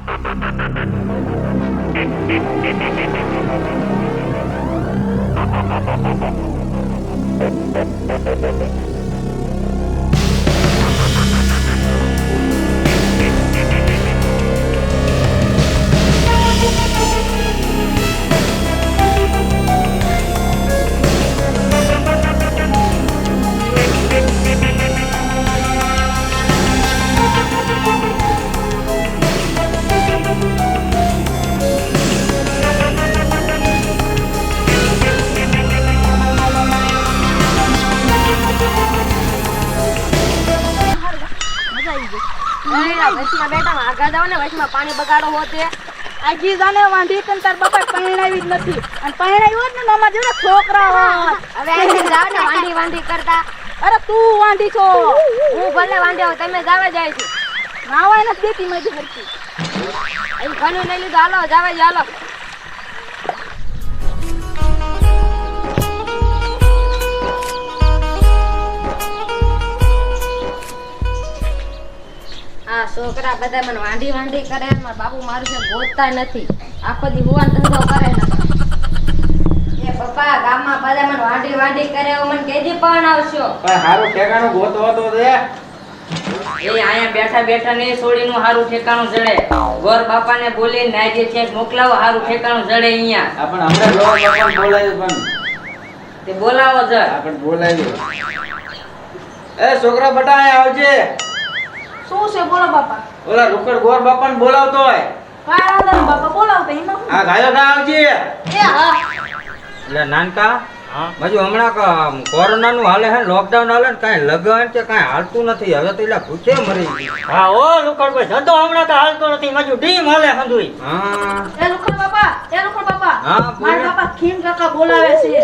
Thank you. વચમાં આગા જાઓ ને વચમાં પાણી બગાડો હોતે આજી જાને વાંધી તન તાર બાપા પરણાવી જ નથી. અને પરણાવી હોત ને મામા અમારા છોકરા હોત. હવે ને વાંઢી કરતા. અરે તું વાંધી છો? હું ભલે વાંધ્યો તમે જાવા જાય છે. નાવાય નથી દેતી મજી હરકી અહીં ઘણું નહીં લીધું. હાલો જાવા હાલો. છોકરા બધા મને વાંધી વાંધી કરે ને મારા બાપુ મારું છે ગોતતા નથી. આખો દી હુવાન ધંધો કરે ને. એ પપ્પા ગામમાં બધા મને વાંધી વાંધી કરે એવું મને કેદી પણ આવશો? પણ હારું ઠેકાણું ગોતો તો દે એ અહીંયા બેઠા બેઠા ને સોડીનું હારું ઠેકાણું જડે. ગોર બાપાને બોલી નાયજે છે મોકલાવો હારું ઠેકાણું જડે અહીંયા. પણ હમણાં જો બાપાને બોલાવ્યું પણ. તે બોલાવો જ. આ પણ એ છોકરા બટા આવજે. શું છે બોલો બાપા? ઓલા રૂકડ ગોર બાપાને બોલાવતો હોય. બાપા બોલાવતા એમાં? આ ગાયો ગા આવજે? એ હા. એટલે નાનકા બાજુ હમણાં કોરોના કોરોનાનું હાલે હે લોકડાઉન હાલે ને કાંઈ લગન કે કાંઈ હાલતું નથી. હવે તો એટલે ભૂખે મરી હા ઓ લુકડભાઈ જતો હમણાં તો હાલતો નથી. માજુ ડીમ હાલે હંધુઈ હા. એ લુકડ બાપા એ લુકડ બાપા. હા, બોલો. મારા બાપા ખીમ કાકા બોલાવે છે.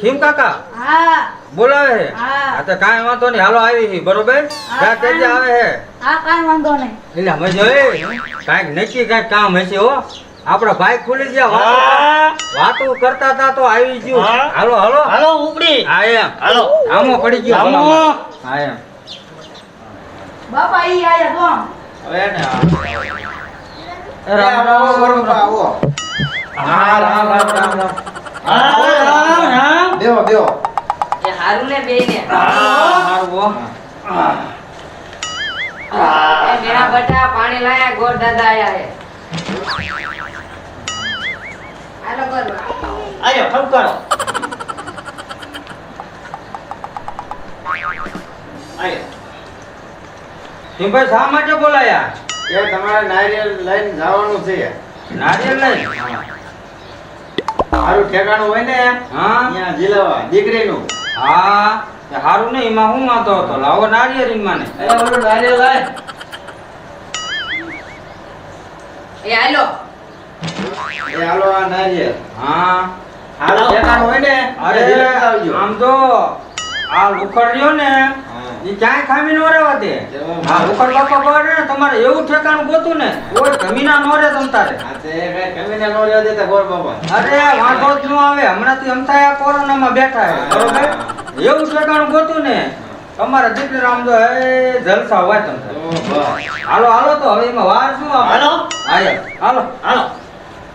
ખીમ કાકા? હા. બોલાવે હે? હા. હા તો કાંઈ વાંધો નહીં. હાલો આવી છે બરોબર? ક્યાં કેજે આવે હે. હા કાંઈ વાંધો નહીં. એટલે મજો એ કાંઈક નક્કી કાંઈક કામ હશે હો. આપણા ભાઈ ખુલી ગયા વાતો કરતા હતા તો આવી ગયું. હાલો હાલો. હાલો ઉપડી. હા એમ. હાલો. આમો પડી ગયો આમો. હા એમ. બાપા ઈ આયા તો. હવે ને આ- રામ રામ આવો આવો. હા રામ રામ રામ રામ. હા રામ રામ. એ હારું ને બેયને? હારું હો. એ મેણા બટા પાણી લાયા ગોર દાદા આયા હે. હાલો ગોર બા. આયો. આયો ભીમભાઈ શા માટે બોલાયા? એ તમારે નારિયેળ લઈને જવાનું છે. નારિયેળ લઈ હારું ઠેકાણું હોય ને હા. અહીંયા જીલાવા દીકરીનું. હા હારું નહીં એમાં હું વાંધો હતો? લાવો નારિયેળ ઈન માને એ ઓલું નારિયેળ લાય. એ હાલો. એ હાલો આ નારિયેલ. હા. હાલો. ઠેકાણું હોય ને અરે આમ તો આ લુખડ રહ્યો ને. એ ક્યાંય ખામી નો રહેવા દે આ લુખડ બાપા પડે ને તમારે એવું ઠેકાણું ગોતું ને કોઈ જમીના નો રહે તમ તારે. આ તે કઈ કમીને નો લેવા દેતા ગોર બાપા. અરે વાંધો જ ન આવે. હમણાંથી અમથા આ કોરોનામાં બેઠા છે. બરોબર? એવું ઠેકાણું ગોતું ને તમારા દીકરી રામ તો હે જલસા હોય તમ તારે. ઓ બસ. હાલો હાલો તો હવે એમાં વાર શું? હાલો. હાલો. હાલો.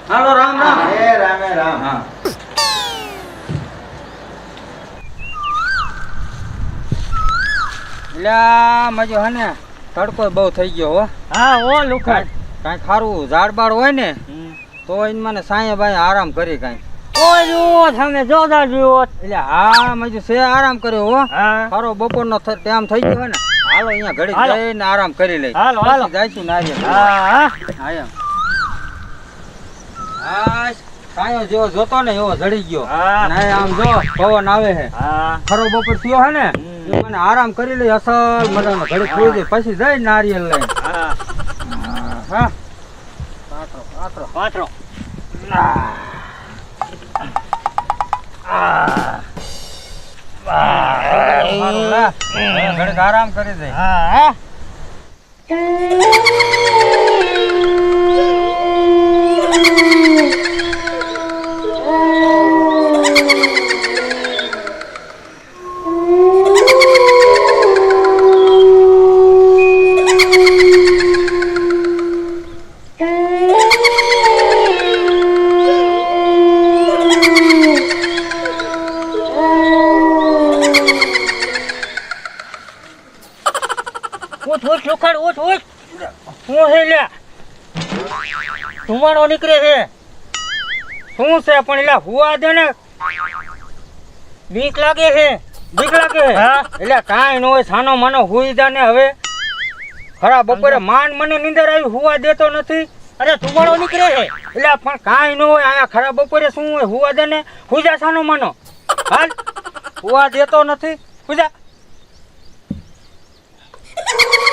હાલો રામ રામ. હે રામે રામ. હા. લ્યા મજો હે ને તડકો બહુ થઈ ગયો હો. હા ઓ કાંઈ ખારું હોય ને તો એને મને સાંયે ભાઈ આરામ કરી કાઈ. ઓય તમે એટલે હા મજો છે આરામ કર્યો હો. હા. ખારો બપોરનો ટાઈમ થઈ ગયો ને. હાલો અહીંયા ઘડી જઈને આરામ કરી લઈ. હાલો, હાલો. પછી જાઈશું હા હા. હા જેવો જોતો ને એવો જડી ગયો. હા. ના આમ જો પવન આવે હે હા. ખરો બપોર થયો હે ને મને આરામ કરી લઈ અસલ મજાનો ઘડી ખોઈ દે પછી જઈ નારિયેળ લઈને. હા. પાત્રો ઘડીક આરામ કરી દે. હા. ઉખાડ ઉઠ ઉઠ શું છે લ્યા? ધુમાડો નીકળે છે. શું છે પણ એટલે હુવા દે ને? બીક લાગે છે. બીક લાગે હા. એટલે કાંઈ ન હોય સાનો માનો હુઈ જા ને હવે. ખરા બપોરે માન મને નીંદર આવી હુવા દેતો નથી. અરે ધુમાડો નીકળે છે. એટલે પણ કાંઈ ન હોય અહીંયા ખરા બપોરે શું હોય હુવા દે ને? હુજા સાનો માનો. હાલ. હુવા દેતો નથી. હુઈ જા એટલે ઉઠ ઉઠ ઉઠ ઉઠ ઉખાડ જા. શું છે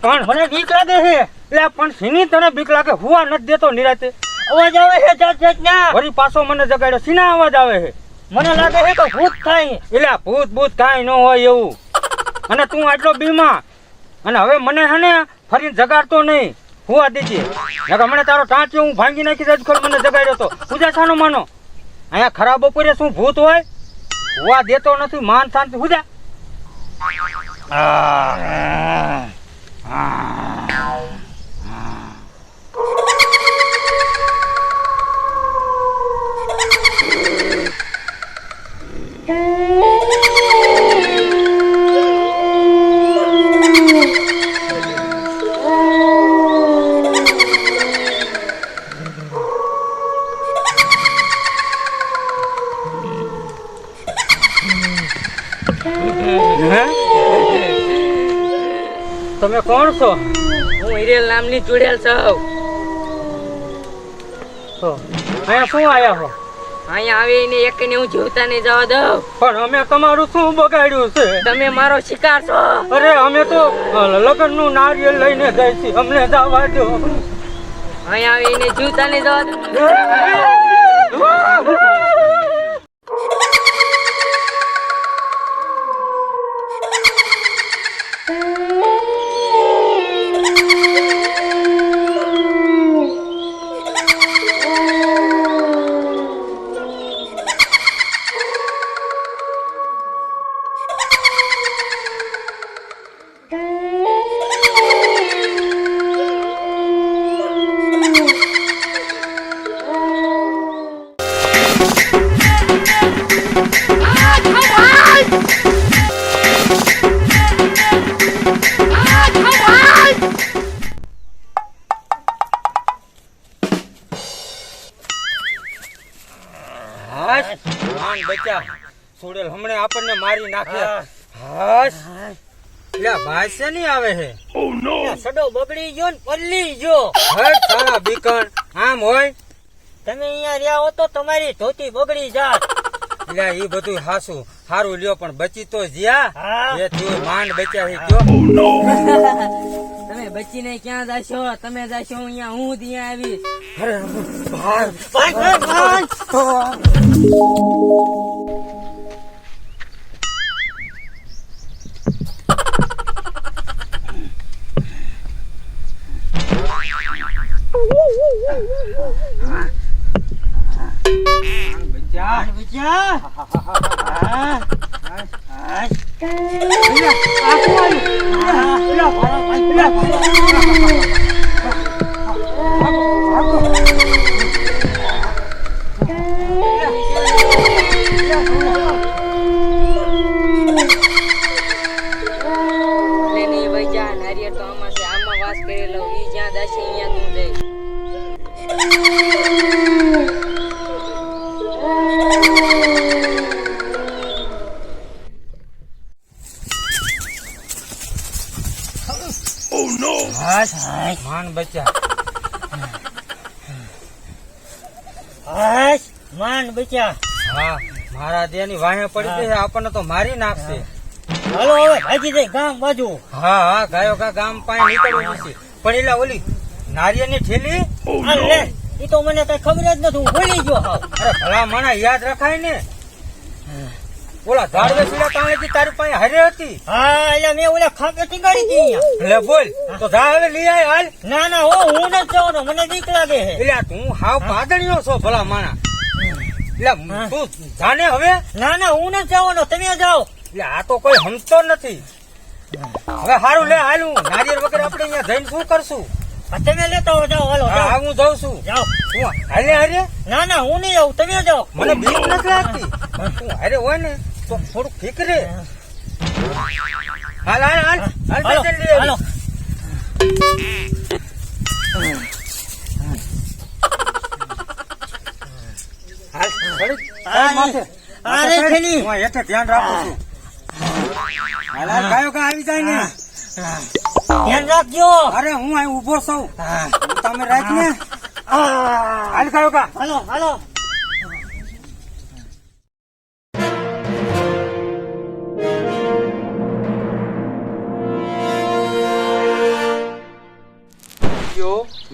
પણ મને બીક લાગે છે એટલે પણ સીની તને બીક લાગે હુવા નથી દેતો નિરાતે અવાજ આવે છે જાત જાત ના વળી પાછો મને જગાડ્યો સીના અવાજ આવે છે મને લાગે છે કે ભૂત થાય એટલે ભૂત ભૂત કાંઈ ન હોય એવું અને તું આટલો બીમા અને હવે મને છે ને ફરીને જગાડતો નહીં. હું આદિત્ય નકર મને તારો ટાંચ્યો હું ભાંગી નાખી દઈશ ખર મને જગાડ્યો તો. પૂજા શાનો માનો. અહીંયા ખરાબ બપોરે શું ભૂત હોય? હોવા દેતો નથી, માન શાંતિ. પૂજા. હે? તમે કોણ છો? હું હિરેલ નામની ચુડેલ છું. તો અહીંયા શું આવ્યા છો અહીંયા આવીને એકને હું જીવતા નહીં જવા દઉં. પણ અમે તમારું શું બગાડ્યું છે? તમે મારો શિકાર છો. અરે અમે તો લગ્નનું નારિયેલ લઈને જાય છે અમને જવા દો. અહીંયા આવીને જીવતા નહીં જવા દઉં. હાશ. માન બચ્ચા છોડેલ હમણે આપણને મારી નાખે. હાશ. લે ભાઈ છે નહીં આવે છે સડો બગડી ગયો ને પલ્લી ગયો. હટ સાલા બીકણ. આમ હોય? તમે અહીંયા રહ્યા હો તો તમારી ધોતી બગડી જાત. એટલે એ બધું હાસું. હારું લ્યો પણ બચી તો જ્યા. હા. એ તું માંડ બચ્યા છે કયો? તમે બચીને ક્યાં જશો? તમે જશો અહીંયા હું ત્યાં આવીશ. અરે ભાઈ ભાઈ, માન બચા હાશ. માન બચા હા મારા દેની વાહે પડી ગઈ આપણને તો મારી નાખશે. હાલો હવે ભાગી જાય ગામ બાજુ. હા હા ગાયો કા ગામ પાસે નીકળવું નથી પણ એટલે ઓલી નારિયેળની ઠેલી એ તો મને કઈ ખબર જ નથી હું ભૂલી ગયો હાવ અરે ભલા માણા યાદ રખાય ને. ઓલા ઝાડવે પીડા તાણેથી તારી પાસે હરે હતી? હા એટલે મેં ઓલા ખાપે થી હતી અહીંયા. એટલે બોલ તો જા હવે લઈ આય હાલ. ના ના હો હું ન જવાનો મને બીક લાગે છે. એટલે તું હાવ પાદળીયો છો ભલા માણા. એટલે તું જાને હવે? ના ના હું ન જવાનો તમે જાઓ. એટલે આ તો કોઈ હમતો નથી. હવે હારું લે હાલું નારિયેળ વગર આપણે અહીંયા જઈને શું કરશું? તમે લેતા જાઓ હાલો હા હા, હું જાઉં છું. જાઓ. હું હાલે હારે? ના ના હું નહીં આવું તમે જાઓ. મને બીક નથી લાગતી. તું હારે હોય ને તો ઠીક રે. હાલ હાલ હાલ. હાલ હાલો જલ્દી હાલો. અરે. થેલી. હું હેઠે ધ્યાન રાખું છું. હાલ ગાયો કા આવી જાય ને? ધ્યાન રાખજો. અરે હું અહીં ઊભો છું. તમે રાખ ને. હાલ કયો કા. હાલો હાલો.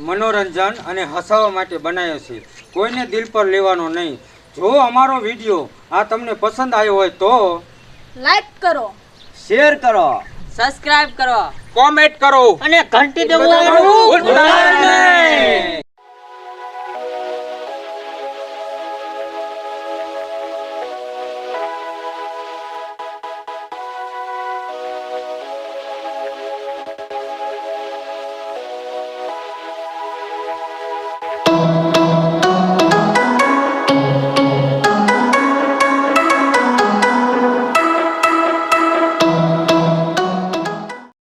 મનોરંજન અને હસાવવા માટે બનાવ્યો છે. કોઈને દિલ પર લેવાનો નહીં. જો અમારો વીડિયો આ તમને પસંદ આવ્યો હોય તો લાઈક કરો. શેર કરો. સબસ્ક્રાઇબ કરો. કોમેન્ટ કરો. અને ઘંટી ભૂલતા નહીં.